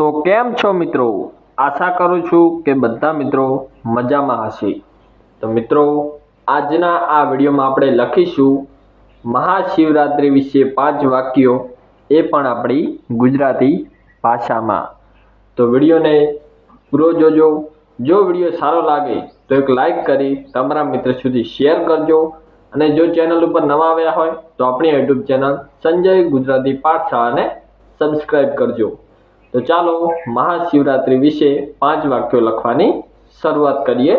તો કેમ છો મિત્રો? આશા કરું છું કે બધા મિત્રો મજામાં હશે. તો મિત્રો, આજના આ વિડીયોમાં આપણે લખીશું, મહાશિવરાત્રિ વિશે પાંચ વાક્યો, એ પણ આપણી ગુજરાતી ભાષામાં. તો વિડીયોને પૂરો જોજો. જો વીડિયો સારો લાગે તો એક લાઈક કરી તમારા મિત્ર સુધી શેર કરજો. અને જો ચેનલ ઉપર નવા આવ્યા હોય તો આપણી યુટ્યુબ ચેનલ સંજય ગુજરાતી પાઠશાળાને સબસ્ક્રાઈબ કરજો. તો ચાલો મહાશિવરાત્રિ વિશે પાંચ વાક્યો લખવાની શરૂઆત કરીએ.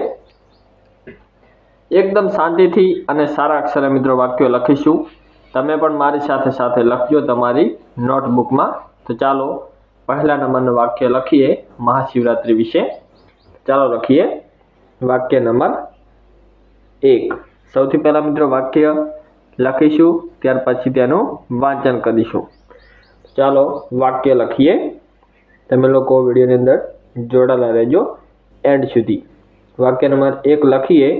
એકદમ શાંતિથી અને સારા અક્ષરે મિત્રો વાક્યો લખીશું. તમે પણ મારી સાથે સાથે લખજો તમારી નોટબુકમાં. તો ચાલો પહેલા નંબરનું વાક્ય લખીએ મહાશિવરાત્રિ વિશે. ચાલો લખીએ વાક્ય નંબર એક. સૌથી પહેલા મિત્રો વાક્ય લખીશું, ત્યાર પછી તેનું વાંચન કરીશું. ચાલો વાક્ય લખીએ. તમે લોકો વિડીયોની અંદર જોડાયેલા રહેજો એન્ડ સુધી. વાક્ય નંબર એક લખીએ.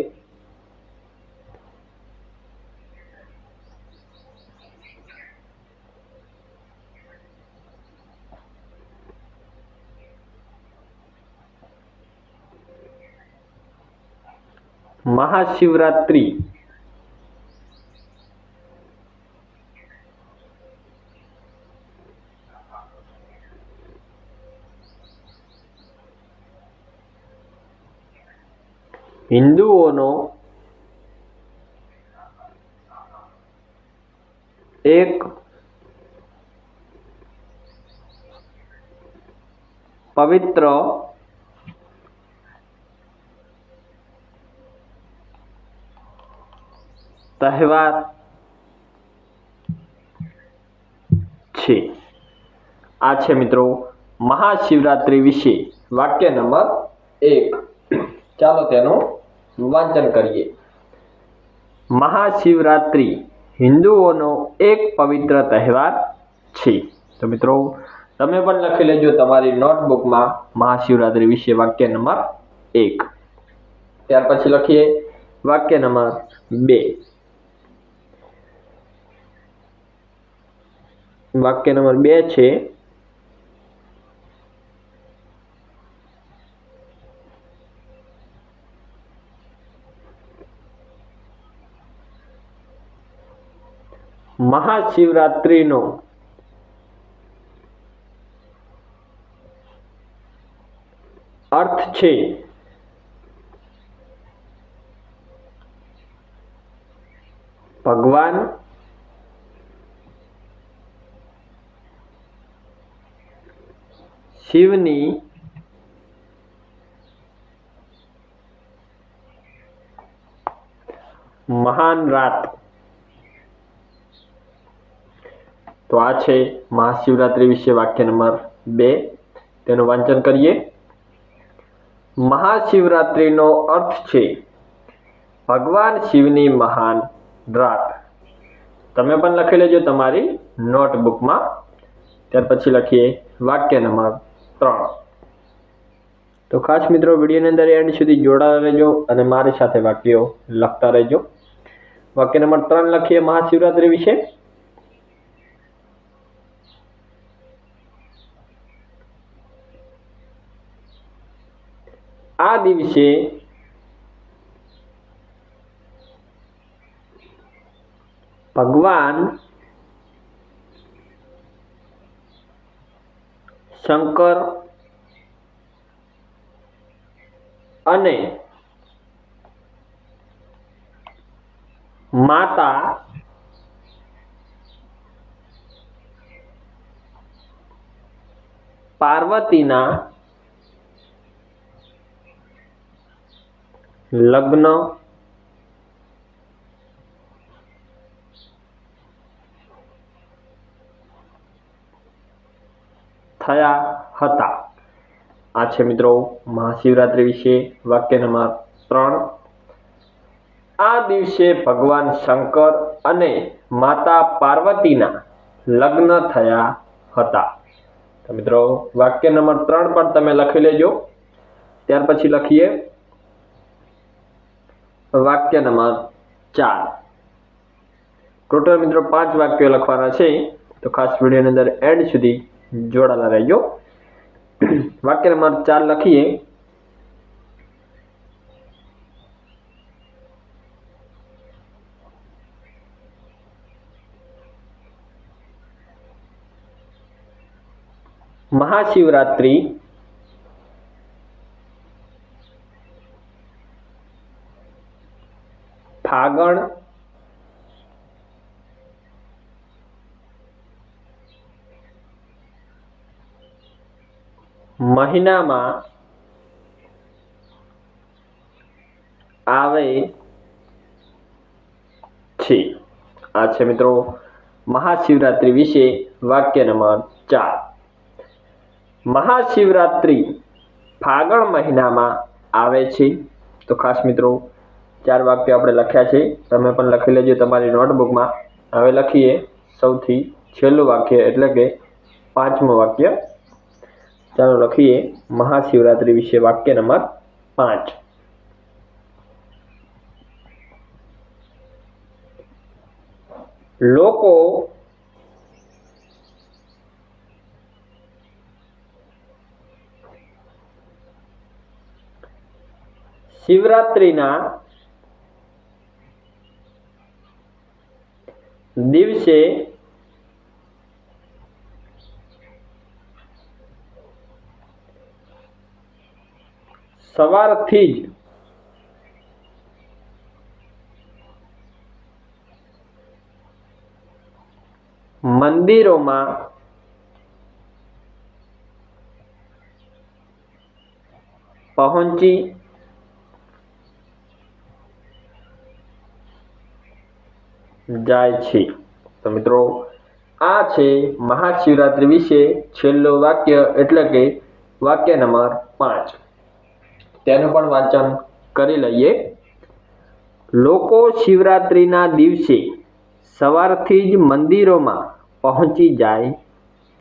મહાશિવરાત્રિ. હિન્દુઓનો એક પવિત્ર તહેવાર છે. આ છે મિત્રો મહાશિવરાત્રિ વિશે વાક્ય નંબર એક. ચાલો તેનું વાંચન કરીએ. મહાશિવરાત્રિ હિન્દુઓનો એક પવિત્ર તહેવાર છે. તો મિત્રો, તમે પણ લખી લેજો તમારી નોટબુકમાં મહાશિવરાત્રિ વિશે વાક્ય નંબર એક. ત્યાર પછી લખીએ વાક્ય નંબર બે. વાક્ય નંબર બે છે મહાશિવરાત્રિનો. અર્થ છે ભગવાન શિવની મહાન રાત. તો આ છે મહાશિવરાત્રિ વિશે વાક્ય નંબર બે. તેનું વાંચન કરીએ. મહાશિવરાત્રિનો અર્થ છે ભગવાન શિવની મહાન રાત. તમે પણ લખી લેજો તમારી નોટબુકમાં. ત્યાર પછી લખીએ વાક્ય નંબર ત્રણ. તો ખાસ મિત્રો, વિડીયોની અંદર એન્ડ સુધી જોડાયેલા રહેજો અને મારી સાથે વાક્યો લખતા રહેજો. વાક્ય નંબર ત્રણ લખીએ મહાશિવરાત્રિ વિશે. આ દિવસે ભગવાન શંકર અને માતા પાર્વતીના લગ્ન, થયા હતા. આ છે મિત્રો મહાશિવરાત્રિ વિશે વાક્ય નંબર ત્રણ. આ દિવસે ભગવાન શંકર અને માતા પાર્વતીના લગ્ન થયા હતા. મિત્રો વાક્ય નંબર ત્રણ પણ તમે લખી લેજો. ત્યાર પછી લખીએ. વાક્ય નંબર ચાર. ટોટલ મિત્રો પાંચ વાક્યો લખવાના છે. તો ખાસ વિડીયોની અંદર એન્ડ સુધી જોડાયેલા રહેજો. વાક્ય નંબર ચાર લખીએ. મહાશિવરાત્રિ ફાગણ મહિનામાં આવે છે. આ છે મિત્રો મહાશિવરાત્રિ વિશે વાક્ય નંબર ચાર. મહાશિવરાત્રિ ફાગણ મહિનામાં આવે છે. તો ખાસ મિત્રો ચાર વાક્ય આપણે લખ્યા છે. તમે પણ લખી લેજો તમારી નોટબુકમાં હવે લખીએ સૌથી છેલ્લું વાક્ય, એટલે કે પાંચમું વાક્ય. ચાલો લખીએ મહાશિવરાત્રિ વિશે વાક્ય નંબર પાંચ. લોકો શિવરાત્રિના દિવસે સવારથી જ મંદિરોમાં પહોંચી જાય છે. તો મિત્રો, આ છે મહાશિવરાત્રિ વિશે છેલ્લું વાક્ય, એટલે કે વાક્ય નંબર પાંચ. તેનું પણ વાંચન કરી લઈએ. લોકો શિવરાત્રિના દિવસે સવારથી જ મંદિરોમાં પહોંચી જાય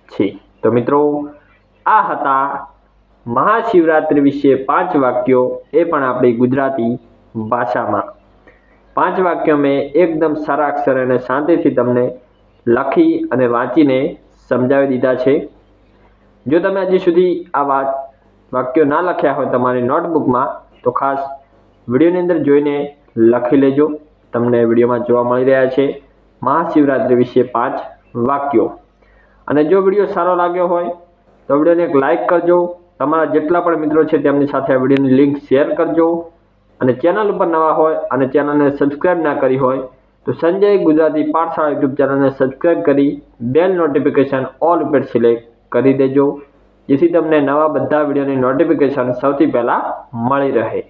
છે. તો મિત્રો, આ હતા મહાશિવરાત્રિ વિશે પાંચ વાક્યો. એ પણ આપણી ગુજરાતી ભાષામાં. પાંચ વાક્યો મેં એકદમ સારા અક્ષરે અને શાંતિથી તમને લખી અને વાંચીને સમજાવી દીધા છે. જો તમે હજી સુધી આ વાત વાક્યો ના લખ્યા હોય તમારી નોટબુકમાં, તો ખાસ વિડીયોની અંદર જોઈને લખી લેજો. તમને વિડીયોમાં જોવા મળી રહ્યા છે મહાશિવરાત્રિ વિશે પાંચ વાક્યો. અને જો વીડિયો સારો લાગ્યો હોય, તો વિડીયોને એક લાઇક કરજો. તમારા જેટલા પણ મિત્રો છે તેમની સાથે આ વિડીયોની લિંક શેર કરજો. અને ચેનલ ઉપર નવા હોય અને ચેનલને સબસ્ક્રાઇબ ના કરી હોય, તો સંજય ગુજરાતી પાઠશાળા યુટ્યુબ ચેનલને સબસ્ક્રાઇબ કરી બેલ નોટિફિકેશન ઓલ ઉપર સિલેક્ટ કરી દેજો, જેથી તમને નવા બધા વિડીયોની નોટિફિકેશન સૌથી પહેલાં મળી રહે.